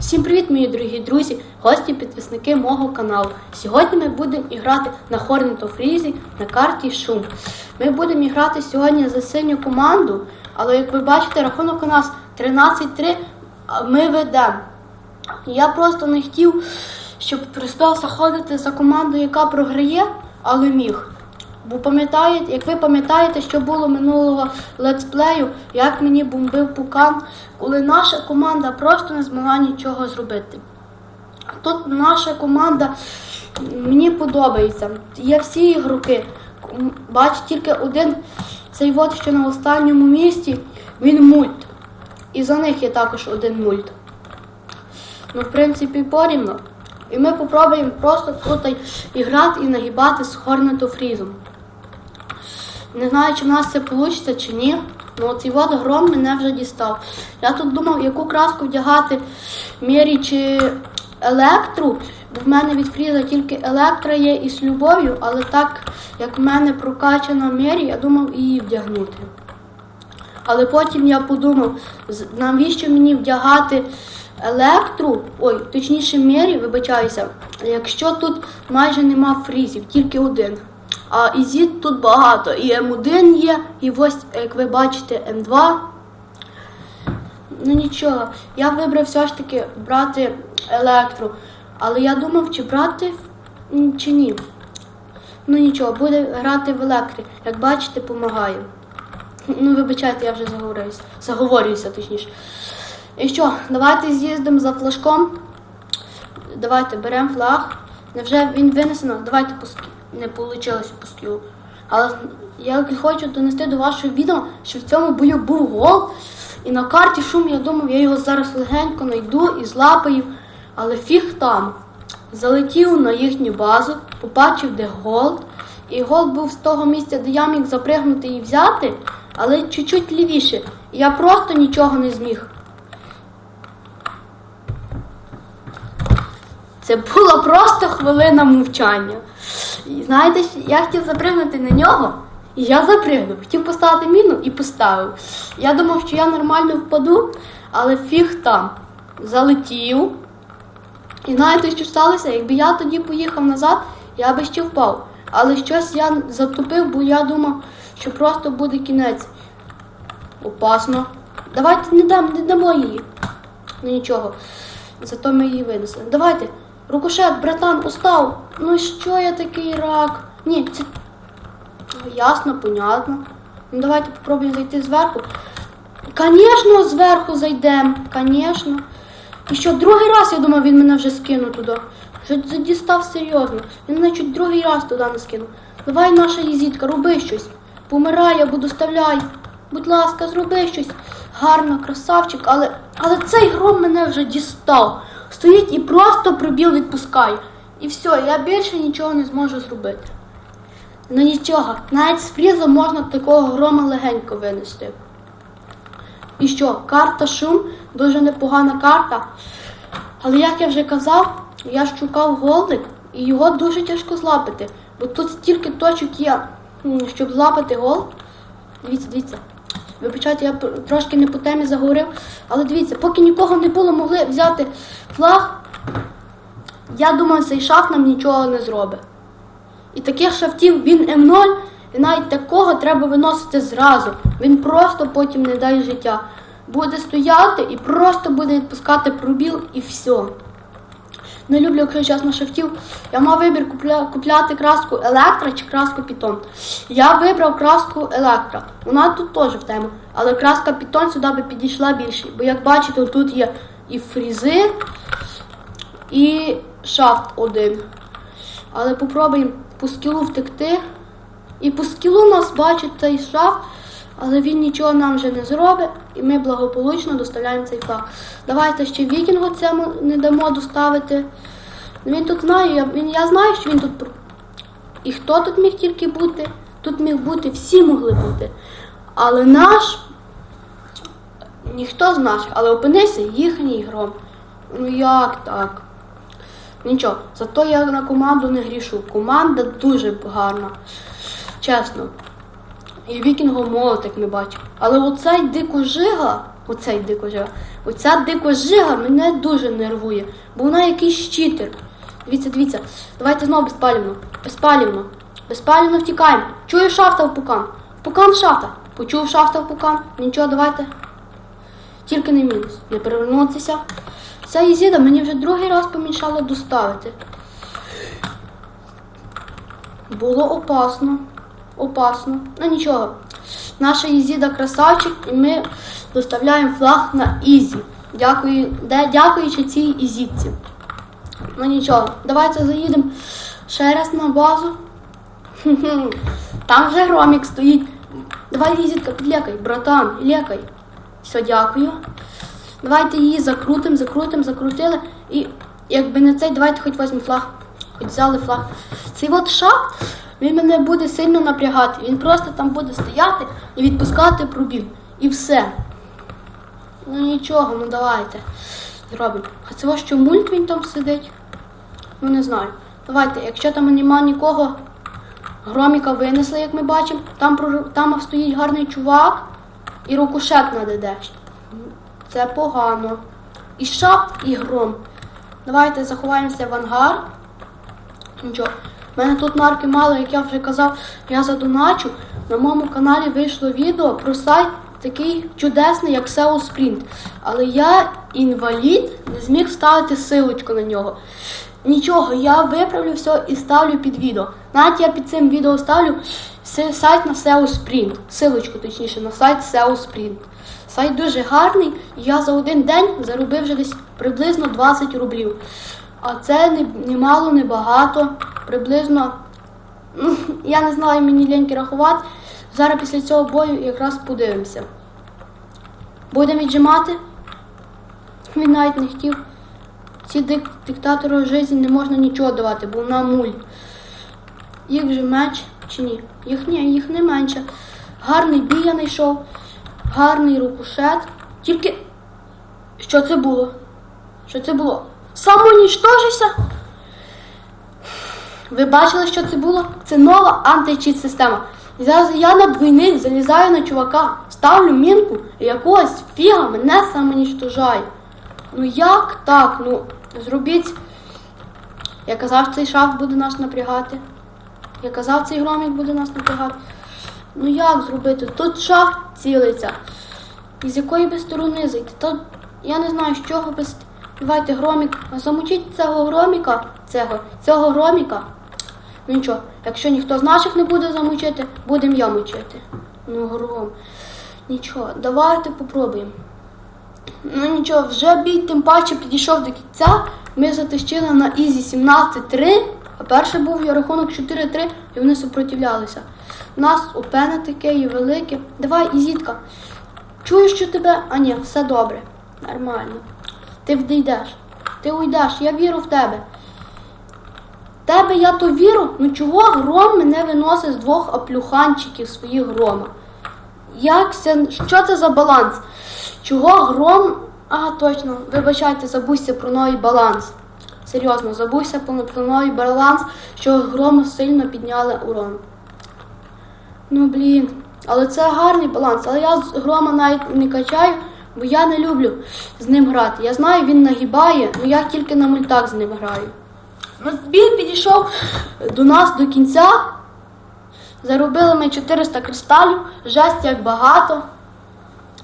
Всім привіт, мої дорогі друзі, гості, підписники мого каналу. Сьогодні ми будемо іграти на Хорнето Фрізі на карті Шум. Ми будемо грати сьогодні за синю команду, але як ви бачите, рахунок у нас 13-3, ми ведемо. Я просто не хотів, щоб просто заходити за команду, яка програє, але міг. Бо пам'ятаєте, як ви пам'ятаєте, що було минулого летсплею, як мені бомбив пукан, коли наша команда просто не змогла нічого зробити. Тут наша команда мені подобається. Є всі ігроки. Бачу тільки один цей вот, що на останньому місці, він мульт. І за них є також один мульт. Ну, в принципі, порівно. І ми попробуємо просто тут і грати і нагибати з Хорнето Фрізом. Не знаю, чи в нас це вийде чи ні. Ну цей вот гром мене вже дістав. Я тут думав, яку краску вдягати Мері чи електру. Бо в мене від Фріза тільки електра є і з любов'ю, але так як в мене прокачана Мері, я думав її вдягнути. Але потім я подумав, навіщо мені вдягати електру, ой, точніше мері, вибачаюся, якщо тут майже нема фрізів, тільки один. А ізіт тут багато. І М1 є, і ось, як ви бачите, М2. Ну нічого, я вибрав все ж таки брати електру. Але я думав, чи брати чи ні. Ну нічого, буде грати в електрі. Як бачите, допомагаю. Ну, вибачайте, я вже заговорююся. Заговорююся, точніше. І що, давайте з'їздимо за флажком. Давайте беремо флаг. Невже він винесено? Давайте по скі- Не вийшло скілу. Але я хочу донести до вашого відео, що в цьому бою був гол. І на карті шум, я думав, я його зараз легенько знайду і злапаю. Але фіг там. Залетів на їхню базу, побачив, де гол. І гол був з того місця, де я міг запригнути і взяти, але чуть-чуть лівіше. Я просто нічого не зміг. Це була просто хвилина мовчання. Знаєте, я хотів запригнути на нього, і я запригнув. Хотів поставити міну і поставив. Я думав, що я нормально впаду, але фіг там. Залетів. І знаєте, що сталося? Якби я тоді поїхав назад, я би ще впав. Але щось я затупив, бо я думав, що просто буде кінець. Опасно. Давайте не дам, не дамо її. Ну нічого. Зато ми її винесли. Давайте. Рукошет, братан, устав. Ну що я такий рак? Ні, це ясно, понятно. Ну давайте попробуємо зайти зверху. Звісно, зверху зайдемо. Звісно. І що, другий раз, я думав, він мене вже скинув туди. Вже дістав серйозно. Він мене чуть другий раз туди не скинув. Давай, наша їзітка, роби щось. Помирай або доставляй. Будь ласка, зроби щось. Гарно, красавчик, але, але цей гром мене вже дістав. Стоїть і просто прибіл відпускає. І все, я більше нічого не зможу зробити. Ну нічого, навіть з фрізом можна такого грома легенько винести. І що, карта шум, дуже непогана карта. Але як я вже казав, я шукав голдик, і його дуже тяжко злапати. Бо тут стільки точок є, щоб злапати гол. Дивіться, дивіться. Вибачайте, я трошки не по темі заговорив. Але дивіться, поки нікого не було, могли взяти флаг. Я думаю, цей шафт нам нічого не зробить. І таких шафтів він М0, і навіть такого треба виносити зразу. Він просто потім не дай життя. Буде стояти і просто буде відпускати пробіл і все. Не люблю, якщо чесно, шафтів. Я мав вибір купля, купляти краску Електра чи краску Пітон. Я вибрав краску Електра. Вона тут теж в тему. Але краска Пітон сюди би підійшла більше. Бо як бачите, тут є і фрізи, і шафт один. Але попробуємо по скілу втекти. І по скілу у нас бачить цей шафт, але він нічого нам вже не зробить, і ми благополучно доставляємо цей флаг. Давайте ще вікінгу цьому не дамо доставити. Він тут знає, я, він, я знаю, що він тут. І хто тут міг тільки бути? Тут міг бути, всі могли бути. Але наш, ніхто з наших, але опинився їхній гром. Ну як так? Нічого, зато я на команду не грішу. Команда дуже гарна. Чесно. І вікінгом молот, як ми бачимо. Але оцей дикожига, Оцей дикожига. Оця дикожига мене дуже нервує, бо вона якийсь читер. Дивіться, дивіться, давайте знову безпалівно. Безпалівно. Безпалівно втікаємо. Чую шафта в пукан. Пукан шафта. Почув шафта в пукан. Нічого, давайте. Тільки не мінус. Не перевернутися. Ця їзіда мені вже другий раз помішала доставити. Було опасно. Опасно. Ну нічого. Наша Ізіда красавчик, і ми доставляємо флаг на Ізі. Дякую, де, дякуючи цій Ізідці. Ну нічого, давайте заїдемо ще раз на базу. Там вже громік стоїть. Давай, Ізідка, підлякай, братан, лякай. Все, дякую. Давайте її закрутимо, закрутимо, закрутили. І якби не цей, давайте хоч візьмемо флаг. Хоч взяли флаг. Цей от шаг, він мене буде сильно напрягати. Він просто там буде стояти і відпускати пробіг. І все. Ну нічого, ну давайте. Зробимо. А це ось що мульт він там сидить? Ну не знаю. Давайте, якщо там нема нікого, громіка винесли, як ми бачимо. Там, там стоїть гарний чувак і рукошет на ДД. Це погано. І шафт, і гром. Давайте заховаємося в ангар. Нічого. У мене тут марки мало, як я вже казав, я задоначу. На моєму каналі вийшло відео про сайт такий чудесний, як SEO Sprint. Але я інвалід, не зміг вставити силочку на нього. Нічого, я виправлю все і ставлю під відео. Навіть я під цим відео ставлю сайт на SEO Sprint. Силочку, точніше, на сайт SEO Sprint. Сайт дуже гарний, я за один день заробив вже десь приблизно 20 рублів. А це не, не мало, не багато, приблизно, ну, я не знаю, мені ліньки рахувати. Зараз після цього бою якраз подивимося. Будемо віджимати. Він навіть не хотів. Ці дик- диктатору житті не можна нічого давати, бо вона муль. Їх вже менше чи ні? Їх ні, їх не менше. Гарний бій я знайшов, гарний рукушет. Тільки що це було? Що це було? Самоніштожився? Ви бачили, що це було? Це нова античіт система. І зараз я на двійник залізаю на чувака, ставлю мінку і якогось фіга мене самоніштожає. Ну як так? Ну, зробіть. Я казав, цей шаф буде нас напрягати. Я казав, цей громік буде нас напрягати. Ну як зробити? Тут шаф цілиться. І з якої би сторони зайти? Та я не знаю, з чого без. Давайте громік. Замучіть цього громіка. Цього, цього громіка. Ну нічого, якщо ніхто з наших не буде замучити, будемо я мучити. Ну, гром. Нічого, давайте попробуємо. Ну нічого, вже бій тим паче підійшов до кінця. Ми затащили на Ізі 17-3, а перший був рахунок 4-3, і вони супротивлялися. У нас опене таке і велике. Давай, Ізітка. Чую, що тебе. А ні, все добре. Нормально. Ти вдійдеш. Ти уйдеш, я вірю в тебе. Тебе я то вірю, ну чого гром мене виносить з двох аплюханчиків своїх грома? Як це, що це за баланс? Чого гром. А, точно, вибачайте, забудься про новий баланс. Серйозно, забудься про, новий баланс, що грому сильно підняли урон. Ну блін, але це гарний баланс. Але я з грома навіть не качаю, бо я не люблю з ним грати. Я знаю, він нагибає, але я тільки на мультах з ним граю. Він підійшов до нас до кінця. Заробили ми 400 кристалів, жесть як багато.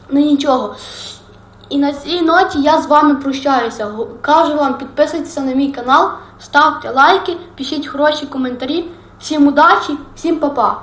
Ну нічого. І на цій ноті я з вами прощаюся. Кажу вам, підписуйтеся на мій канал, ставте лайки, пишіть хороші коментарі. Всім удачі, всім па-па.